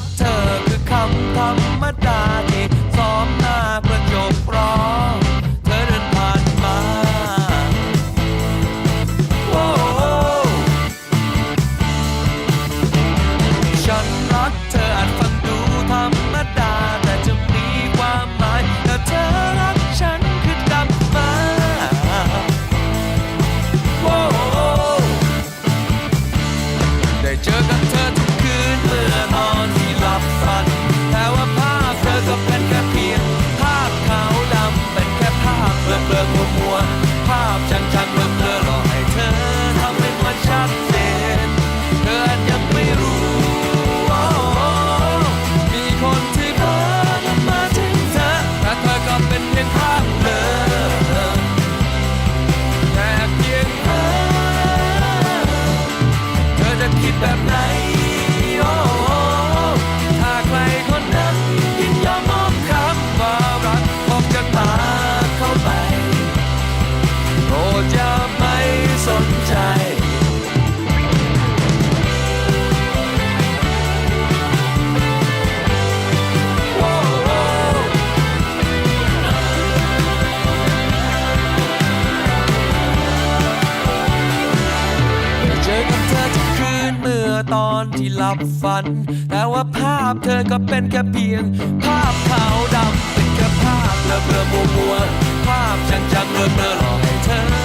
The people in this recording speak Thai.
doctor. ภาพชันชันเริ่ อนที่หลับฝัน แต่ว่าภาพเธอก็เป็นแค่เพียง ภาพขาวดำเป็นแค่ภาพเธอเบลอมัวมัวภาพจังๆเบลอเลอหลอกให้เธอ